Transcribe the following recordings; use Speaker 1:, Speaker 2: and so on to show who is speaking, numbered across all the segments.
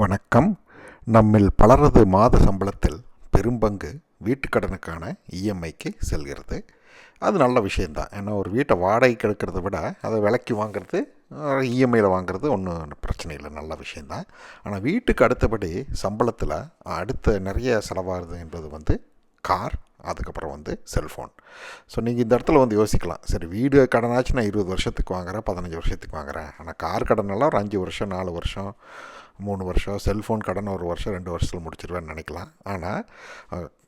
Speaker 1: வணக்கம். நம்மில் பலரது மாத சம்பளத்தில் பெரும்பங்கு வீட்டுக்கடனுக்கான இஎம்ஐக்கு செல்கிறது. அது நல்ல விஷயந்தான் ஏன்னா ஒரு வீட்டை வாடகைக்கு எடுக்கிறத விட அதை விலைக்கு வாங்குறது இஎம்ஐயில் வாங்குறது ஒன்றும் பிரச்சனை இல்லை. நல்ல விஷயந்தான் ஆனால் வீட்டுக்கு அடுத்தபடி சம்பளத்தில் அடுத்த நிறைய செலவாகுது என்பது வந்து கார் அதுக்கப்புறம் வந்து செல்ஃபோன். ஸோ நீங்கள் இந்த இடத்துல வந்து யோசிக்கலாம். சரி வீடு கடனாச்சு நான் இருபது வருஷத்துக்கு வாங்குறேன் பதினஞ்சு வருஷத்துக்கு வாங்குறேன். ஆனால் கார் கடனெல்லாம் ஒரு அஞ்சு வருஷம் நாலு வருஷம் மூணு வருஷம் செல்ஃபோன் கடன் ஒரு வருஷம் ரெண்டு வருஷத்தில் முடிச்சிருவேன்னு நினைக்கலாம். ஆனால்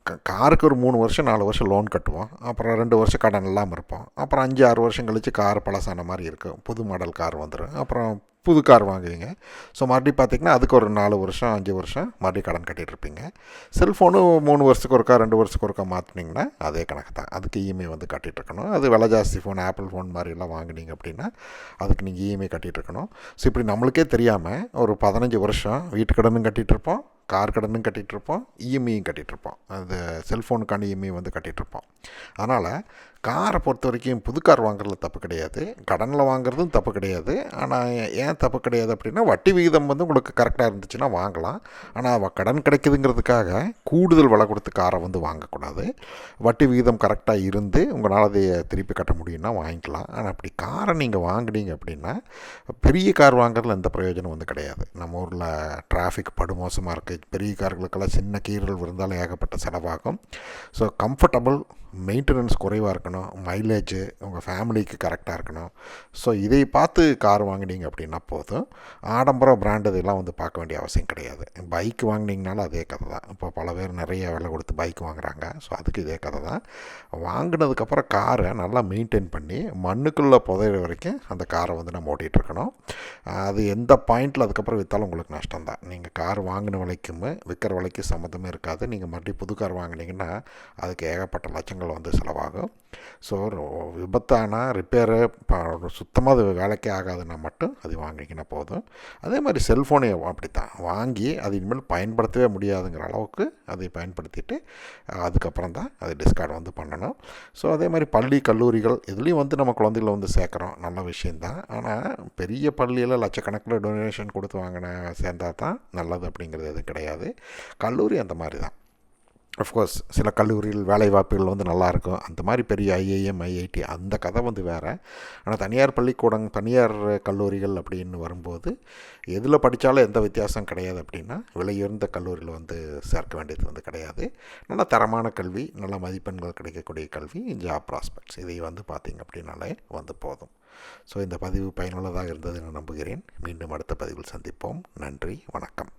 Speaker 1: க- காருக்கு ஒரு மூணு வருஷம் நாலு வருஷம் லோன் கட்டுவோம். அப்புறம் ரெண்டு வருஷம் கடன் இல்லாமல் இருப்போம். அப்புறம் அஞ்சு ஆறு வருஷம் கழித்து கார் பழசான மாதிரி இருக்கும். புது மாடல் கார் வந்துடும் அப்புறம் புது கார் வாங்குவீங்க. ஸோ மறுபடியும் பார்த்தீங்கன்னா அதுக்கு ஒரு நாலு வருஷம் அஞ்சு வருஷம் மறுபடியும் கடன் கட்டிட்டு இருப்பீங்க செல்ஃபோனு மூணு வருஷத்துக்கு ஒருக்கா ரெண்டு வருஷத்துக்கு ஒருக்கா மாற்றினீங்கன்னா அதே கணக்கு தான். அதுக்கு இஎம்ஐ வந்து கட்டிகிட்டு இருக்கணும் அது விலை ஜாஸ்தி ஃபோன் ஆப்பிள் ஃபோன் மாதிரிலாம் வாங்குனீங்க அப்படின்னா அதுக்கு நீங்கள் இஎம்ஐ கட்டிகிட்டு இருக்கணும் ஸோ இப்படி நம்மளுக்கே தெரியாமல் ஒரு பதினஞ்சு வருஷம் வீட்டு கடனும் கட்டிகிட்டு இருப்போம் கார் கடனும் கட்டிகிட்ருப்போம் இருப்போம் இஎம்ஐயும் கட்டிகிட்ருப்போம். இருப்போம் அது செல்ஃபோனுக்கான இஎம்ஐ வந்து கட்டிகிட்ருப்போம். இருப்போம் அதனால் காரை பொறுத்த வரைக்கும் புது கார் வாங்குறதுல தப்பு கிடையாது. கடனில் வாங்குறதும் தப்பு கிடையாது. ஆனால் ஏன் தப்பு கிடையாது அப்படின்னா வட்டி விகிதம் வந்து உங்களுக்கு கரெக்டாக இருந்துச்சுன்னா வாங்கலாம். ஆனால் கடன் கிடைக்குதுங்கிறதுக்காக கூடுதல் விலை கொடுத்து காரை வந்து வாங்கக்கூடாது. வட்டி விகிதம் கரெக்டாக இருந்து உங்களால் அதை திருப்பி கட்ட முடியும்னா வாங்கிக்கலாம். ஆனால் அப்படி காரை நீங்கள் வாங்குனீங்க அப்படின்னா பெரிய கார் வாங்குறதுல எந்த பிரயோஜனம் வந்து கிடையாது. நம்ம ஊரில் டிராஃபிக் படுமோசமாக இருக்குது. பெரிய கார்களுக்கெல்லாம் சின்ன கீறல் விழுந்தாலும் ஏகப்பட்ட செலவாகும். ஸோ கம்ஃபர்டபுள் மெயின்டெனன்ஸ் குறைவாக இருக்கணும் மைலேஜ் உங்கள் ஃபேமிலிக்கு கரெக்டாக இருக்கணும். ஸோ இதை பார்த்து கார் வாங்குனீங்க அப்படின்னா போதும். ஆடம்பரம் பிராண்ட் இதெல்லாம் வந்து பார்க்க வேண்டிய அவசியம் கிடையாது. பைக் வாங்குனீங்கனாலும் அதே கதை தான். இப்போ பல பேர் நிறைய விலை கொடுத்து பைக் வாங்குகிறாங்க ஸோ அதுக்கு இதே கதை தான். வாங்கினதுக்கப்புறம் காரை நல்லா மெயின்டைன் பண்ணி மண்ணுக்குள்ளே புதையிற வரைக்கும் அந்த காரை வந்து நம்ம ஓட்டிகிட்ருக்கணும் அது எந்த பாயிண்டில் அதுக்கப்புறம் விற்றாலும் உங்களுக்கு நஷ்டம் தான். நீங்கள் கார் வாங்கின விலைக்கும் விற்கிற விலைக்கும் சம்மந்தமே இருக்காது. நீங்கள் மறுபடியும் புது கார் வாங்குனீங்கன்னா அதுக்கு ஏகப்பட்ட லட்சங்கள் வந்து செலவாகும். ஸோ விபத்தானா ரிப்பேரு சுத்தமாக அது வேலைக்கே ஆகாதுன்னா மட்டும் அது வாங்கிக்கினா போதும். அதே மாதிரி செல்ஃபோனை அப்படி தான் வாங்கி அது இனிமேல் பயன்படுத்தவே முடியாதுங்கிற அளவுக்கு அதை பயன்படுத்திட்டு அதுக்கப்புறம் தான் அது டிஸ்கார்டு வந்து பண்ணணும். ஸோ அதே மாதிரி பள்ளி கல்லூரிகள் இதுலேயும் வந்து நம்ம குழந்தைகளை வந்து சேர்க்குறோம். நல்ல விஷயந்தான் ஆனால் பெரிய பள்ளியில் லட்சக்கணக்கில் டொனேஷன் கொடுத்து வாங்கின சேர்ந்தா தான் நல்லது அப்படிங்கிறது எதுவும் கிடையாது. கல்லூரி அந்த மாதிரி தான். அஃப்கோர்ஸ் சில கல்லூரியில் வேலை வாய்ப்புகள் வந்து நல்லாயிருக்கும். அந்த மாதிரி பெரிய ஐஏஎம் ஐஐடி அந்த கதை வந்து வேறு. ஆனால் தனியார் பள்ளிக்கூடம் தனியார் கல்லூரிகள் அப்படின்னு வரும்போது எதில் படித்தாலும் எந்த வித்தியாசம் கிடையாது அப்படின்னா விலையுயர்ந்த கல்லூரியில் வந்து சேர்க்க வேண்டியது வந்து கிடையாது. நல்ல தரமான கல்வி நல்ல மதிப்பெண்கள் கிடைக்கக்கூடிய கல்வி ஜாப் ப்ராஸ்பெக்ட்ஸ் இதை வந்து பார்த்திங்க அப்படின்னாலே வந்து போதும். ஸோ இந்த பதிவு பயனுள்ளதாக இருந்தது நான் நம்புகிறேன். மீண்டும் அடுத்த பதிவில் சந்திப்போம். நன்றி வணக்கம்.